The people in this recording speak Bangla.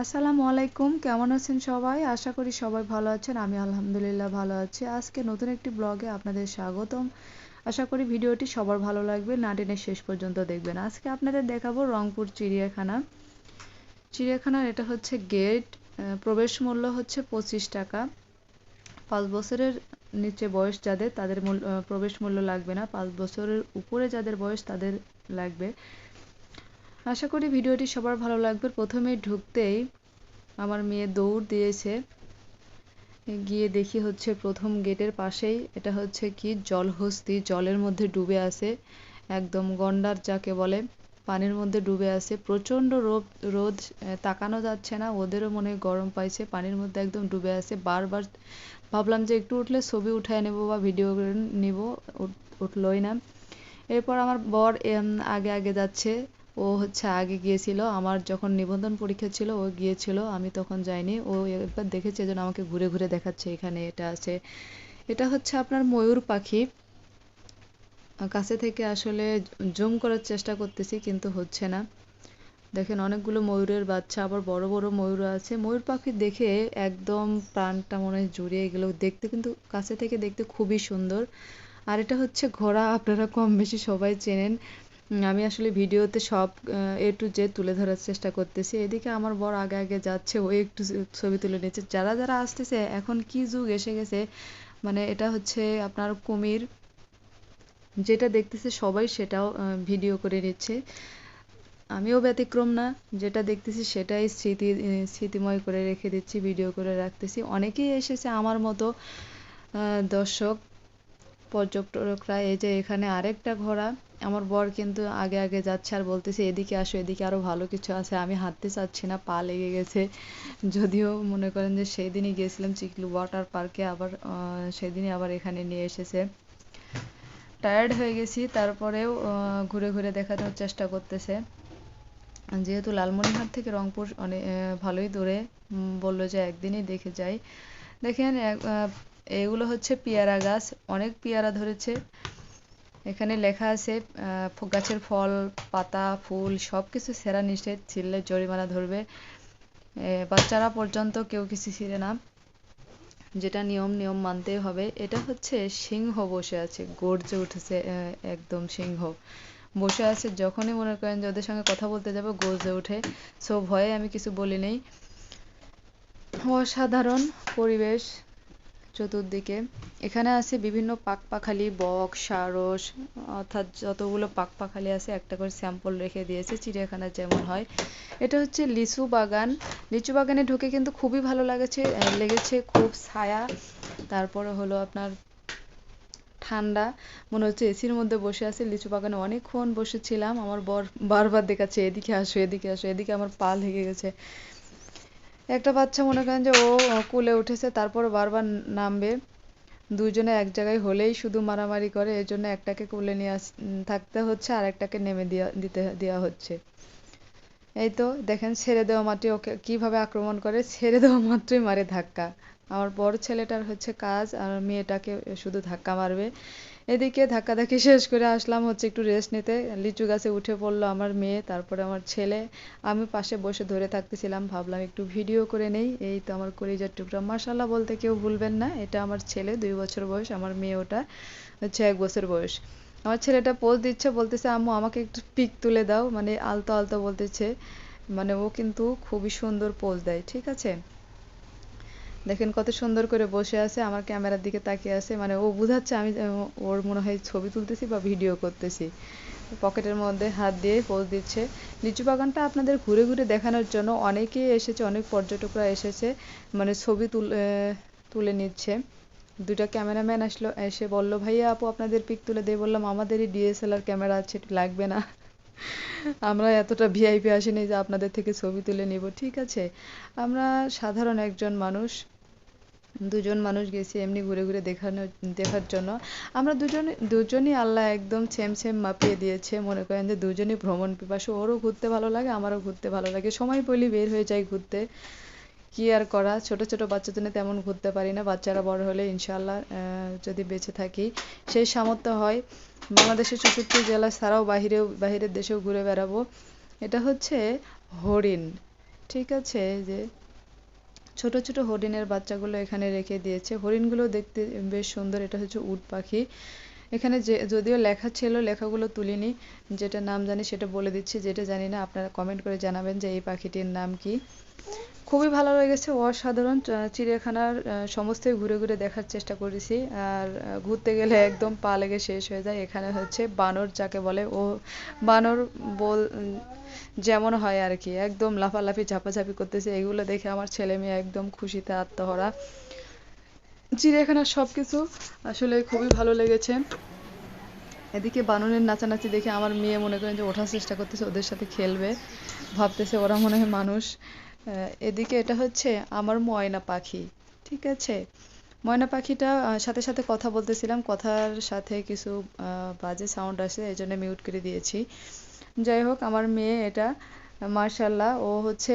আসসালামু আলাইকুম, কেমন আছেন সবাই? আশা করি সবাই ভালো আছেন, আমি আলহামদুলিল্লাহ ভালো আছি। আজকে নতুন একটি ব্লগে আপনাদের স্বাগতম। আশা করি ভিডিওটি সবার ভালো লাগবে, না টেনে শেষ পর্যন্ত দেখবেন। আজকে আপনাদের দেখাবো রংপুর চিড়িয়াখানা। চিড়িয়াখানার এটা হচ্ছে গেট প্রবেশ মূল্য হচ্ছে পঁচিশ টাকা। পাঁচ বছরের নিচে বয়স যাদের, তাদের প্রবেশ মূল্য লাগবে না। পাঁচ বছরের উপরে যাদের বয়স, তাদের লাগবে। আশা করি ভিডিওটি সবার ভালো লাগবে। প্রথমে ঢুকতেই আমার মেয়ে দৌড় দিয়েছে। গিয়ে দেখি হচ্ছে প্রথম গেটের পাশেই এটা হচ্ছে কি জলহস্তি জলের মধ্যে ডুবে আছে। একদম গন্ডার যাকে বলে, পানির মধ্যে ডুবে আছে। প্রচণ্ড রোদ রোদ তাকানো যাচ্ছে না। ওদেরও মনে গরম পাইছে। পানির মধ্যে একদম ডুবে আছে। বারবার ভাবলাম যে একটু উঠলে ছবি উঠায় নেব বা ভিডিও নেব নিব উঠলই না। এরপর আমার বর আগে আগে যাচ্ছে। ও হচ্ছে আগে গিয়েছিল, আমার যখন নিবন্ধন পরীক্ষা ছিল, ও গিয়েছিল, আমি তখন যাইনি। ও একবার দেখেছে যেন আমাকে ঘুরে ঘুরে দেখাচ্ছে, এখানে এটা আছে। এটা হচ্ছে আপনার ময়ূর পাখি। কাছে থেকে আসলে জুম করার চেষ্টা করতেছি, কিন্তু হচ্ছে না। দেখেন অনেকগুলো ময়ূরের বাচ্চা, আবার বড় বড় ময়ূর আছে। ময়ূর পাখি দেখে একদম প্রাণটা মনে হয় জুড়িয়ে গেল। দেখতে কিন্তু কাছে থেকে দেখতে খুবই সুন্দর। আর এটা হচ্ছে ঘোড়া, আপনারা কম বেশি সবাই চেনেন। আমি আসলে ভিডিওতে সব এ টু জেড তুলে ধরার চেষ্টা করতেছি। এদিকে আমার বর আগে আগে যাচ্ছে, ও একটু ছবি তুলে নিচ্ছে। যারা যারা আসতেছে, এখন কি যুগ এসে গেছে? মানে এটা হচ্ছে আপনার কুমির, যেটা দেখতেছে সবাই সেটাও ভিডিও করে নিচ্ছে। আমিও ব্যতিক্রম না, যেটা দেখতেছি সেটাই স্মৃতি স্মৃতিময় করে রেখে দিচ্ছি, ভিডিও করে রাখতেছি। অনেকেই এসেছে আমার মতো দর্শক, পর্যটকরা, এই যে এখানে আরেকটা ঘোড়া। আমার বর কিন্তু আগে আগে যাচ্ছে আর বলতেছে, এদিকে আসো, এদিকে আরও ভালো কিছু আছে। আমি হাঁটতে চাচ্ছি না, পা লেগে গেছে। যদিও মনে করেন যে সেই দিনই গিয়েছিলাম চিকলু ওয়াটার পার্কে, আবার সেদিনই আবার এখানে নিয়ে এসেছে। টায়ার্ড হয়ে গেছি, তারপরেও ঘুরে ঘুরে দেখানোর চেষ্টা করতেছে। যেহেতু লালমনিরহাট থেকে রংপুর অনেক ভালোই দূরে বলল যে একদিনই দেখে যাই। দেখেন এগুলো হচ্ছে পেয়ারা গাছ, অনেক পেয়ারা ধরেছে। এখানে লেখা আছে গাছের ফল, পাতা, ফুল সব কিছু সেরা নিষেধ ছিললে জরিমানা ধরবে। বাচ্চারা পর্যন্ত কেউ কিছু ছিঁড়ে না। যেটা নিয়ম নিয়ম মানতেই হবে। এটা হচ্ছে সিংহ বসে আছে, গর্জে উঠেছে একদম সিংহ। বসে আছে যখনই মনে করেন যে ওদের সঙ্গে কথা বলতে যাব, গর্জে উঠে সো ভয়ে আমি কিছু বলি নেই। অসাধারণ পরিবেশ। চতুর্দিকে। এখানে আছে বিভিন্ন পাকপাখালি, বক, সারস, অর্থাৎ যতগুলো পাকপাখালি আছে, একটা করে স্যাম্পল রেখে দিয়েছে চিড়িয়াখানায় যেমন হয়। এটা হচ্ছে লিচু বাগান। লিচু বাগানে ঢুকে কিন্তু খুবই ভালো লাগেছে লেগেছে খুব ছায়া। তারপরে হলো আপনার ঠান্ডা। মনে হচ্ছে এসির মধ্যে বসে আছে। লিচু বাগানে অনেকক্ষণ বসেছিলাম। আমার বর বারবার দেখাচ্ছে, এদিকে আসো এদিকে আসো, এদিকে আমার পা লেগে গেছে। একটা বাচ্চা মনে করেন যে ও কুলে উঠেছে, তারপর বারবার নামবে। দুজনে এক জায়গায় হলেই শুধু মারামারি করে এই জন্য একটাকে কুলে নিয়ে থাকতে হচ্ছে, আর একটাকে নেমে দেওয়া দিতে দেওয়া হচ্ছে। এই তো, দেখেন ছেড়ে দেওয়া মাটি ওকে কীভাবে আক্রমণ করে, ছেড়ে দেওয়া মাত্রই মারে ধাক্কা। আমার বড় ছেলেটার হচ্ছে কাজ আর মেয়েটাকে শুধু ধাক্কা মারবে। এদিকে ধাক্কাধাক্কি শেষ করে আসলাম হচ্ছে একটু রেস্ট নিতে। লিচু গাছে উঠে পড়ল আমার মেয়ে, তারপরে আমার ছেলে। আমি পাশে বসে ধরে থাকতেছিলাম, ভাবলাম একটু ভিডিও করে নেই। এই তো আমার কলিজার টুকরা। মাসাল্লাহ বলতে কেউ ভুলবেন না, এটা আমার ছেলে, দুই বছর বয়স, আমার মেয়ে ওটা হচ্ছে এক বছর বয়স। আমার ছেলেটা পোজ দিচ্ছে, বলতেছে, আম্মু, আমাকে একটু পিক তুলে দাও। মানে আলতো আলতো বলতেছে। মানে ও কিন্তু খুবই সুন্দর পোজ দেয়, ঠিক আছে? দেখেন কত সুন্দর করে বসে আছে, আমার ক্যামেরার দিকে তাকিয়ে আছে মানে ও বুঝাচ্ছে আমি ওর মনে হয় ছবি তুলতেছি বা ভিডিও করতেছি। পকেটের মধ্যে হাত দিয়ে পোজ দিচ্ছে। লিচু বাগানটা আপনাদের ঘুরে ঘুরে দেখানোর জন্য অনেকেই এসেছে, অনেক পর্যটকরা এসেছে মানে ছবি তুলে তুলে নিচ্ছে। দুটা ক্যামেরাম্যান আসলো, এসে বলল, ভাইয়া আপু, আপনাদের পিক তুলে দিয়ে বললাম, আমাদেরই ডিএসএলআর ক্যামেরা আছে লাগবে না। আমরা এতটা ভিআইপি আসিনি যে আপনাদের থেকে ছবি তুলে নিব, ঠিক আছে? আমরা সাধারণ একজন মানুষ, দুজন মানুষ গেছি এমনি ঘুরে ঘুরে দেখানোর দেখার জন্য। আমরা দুজন, দুজনই আল্লাহ একদম সেম সেম মাপিয়ে দিয়েছে। মনে করেন যে দুজনই ভ্রমণ পিপাসু। ওরও ঘুরতে ভালো লাগে, আমারও ঘুরতে ভালো লাগে। সময় বলি বের হয়ে যাই ঘুরতে। কি আর করা? ছোট ছোট বাচ্চার জন্য তেমন ঘুরতে পারি না। বাচ্চারা বড় হলে ইনশাল্লাহ যদি বেঁচে থাকি, সেই সামর্থ্য হয়। বাংলাদেশের চৌষট্টি জেলা ছাড়াও বাহিরেও, বাহিরের দেশেও ঘুরে বেড়াবো। এটা হচ্ছে হরিণ, ঠিক আছে? যে ছোট ছোট হরিণের বাচ্চাগুলো এখানে রেখে দিয়েছে। হরিণগুলো দেখতে বেশ সুন্দর। এটা হচ্ছে উট পাখি। এখানে যে, যদিও লেখা ছিল, লেখাগুলো তুলিনি। যেটা নাম জানি সেটা বলে দিচ্ছি। যেটা জানি না, আপনারা কমেন্ট করে জানাবেন যে এই পাখিটির নাম কি। খুবই ভালো লেগেছে। অসাধারণ চিড়িয়াখানার সমস্তই ঘুরে ঘুরে দেখার চেষ্টা করেছি। আর ঘুরতে গেলে একদম পা লেগে শেষ হয়ে যায়। এখানে হচ্ছে বানর, যাকে বলে ও, বানর বল, যেমন হয় আর কি। একদম লাফালাফি, ঝাপাঝাপি করতেছে। এগুলো দেখে আমার ছেলে মেয়ে একদম খুশিতে আত্মহরা। চিড়িয়াখানার সব কিছু আসলে খুবই ভালো লেগেছে। এদিকে বানরের নাচানাচি দেখে আমার মেয়ে মনে করেন যে ওঠার চেষ্টা করতেছে, ওদের সাথে খেলবে। ভাবতেছে ওরা মনে হয় মানুষ। এদিকে এটা হচ্ছে আমার ময়না পাখি, ঠিক আছে? ময়না পাখিটা সাথে সাথে কথা বলতেছিলাম, কথার সাথে কিছু বাজে সাউন্ড আসে, এই জন্য মিউট করে দিয়েছি। যাই হোক, আমার মেয়ে এটা মার্শাল্লাহ ও হচ্ছে